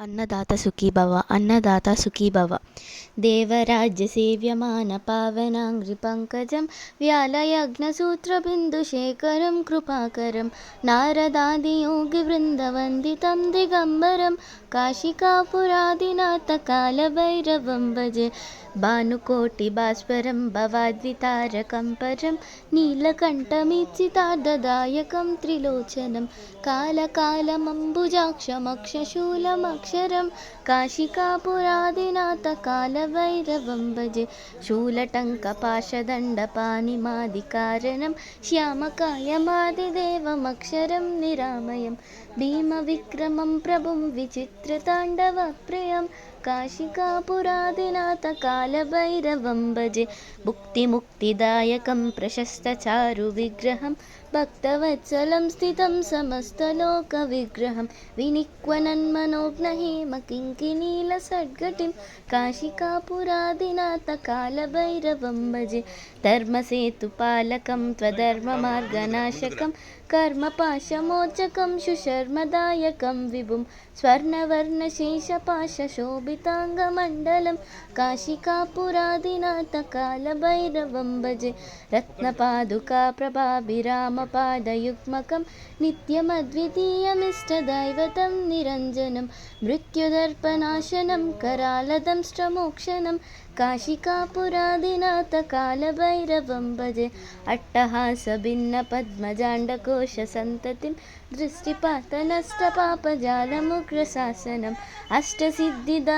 అన్నదాత సుఖీభవ అన్నదాత సుఖీభవ దేవరాజ్య సేవ్యమాన పావనాంగ్రి పంకజం వ్యాలయజ్ఞసూత్రబిందుశేఖరం కృపాకరం. నారదాదియోగి బృందవందితం దిగంబరం. కాశికాపురాదినాథ కాలభైరవం భజే. भानुकोटिभास्वरं भवाद्वितारकं परं नीलकण्ठमीप्सितार्थदायकं त्रिलोचनं कालकालमम्बुजाक्षमक्षशूलमक्षरं काशिकापुरादिनाथकालभैरवं भजे शूलटङ्कपाशदण्डपाणिमादिकारणं श्यामकायमादिदेवमक्षरं निरामयं भीमविक्रमं प्रभुं विचित्रताण्डवप्रियं काशिकापुरादिनाथकालभैरवं भजे। भुक्तिमुक्तिदायकं प्रशस्तचारुविग्रहं भक्तवत्सलं स्थितं समस्तलोकविग्रहं। विनिक्वनन्मनोज्ञहेमकिङ्किणीलसद्गतिं काशिकापुरादिनाथकालभैरवं भजे। धर्मसेतुपालकं त्वधर्ममार्गनाशकं कर्मपाशमोचकं सुशर्मदायकं विभुं स्वर्णवर्णशेषपाशशोभिताङ्गमण्डलं काशिकापुरादिनाथकालभैरवं भजे रत्नपादुकाप्रभाभिरामपादयुग्मकं नित्यमद्वितीयमिष्टदैवतं निरञ्जनं मृत्युदर्पणाशनं करालदंष्ट्रमोक्षणं काशिकापुरादिनाथकालभैरवं भजे अट्टहासभिन्नपद्मजाण्डकोशसन्ततिं दृष्टिपातनष्टपापजालमुग्रशासनम्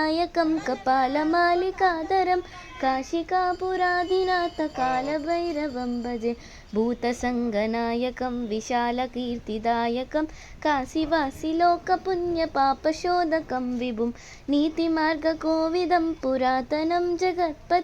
നായകം കപാലമാലികാധരം കാശികാപുരാധിനാഥ കാലഭൈരവം ഭജെ. ഭൂതസംഗനായകം വിശാലകീർത്തിദായകം കാശിവാസി കാശിവാസിലോകപുണ്യപാപശോധകം വിഭും. നീതിമാർഗകോവിദം പുരാതനം ജഗത്പതി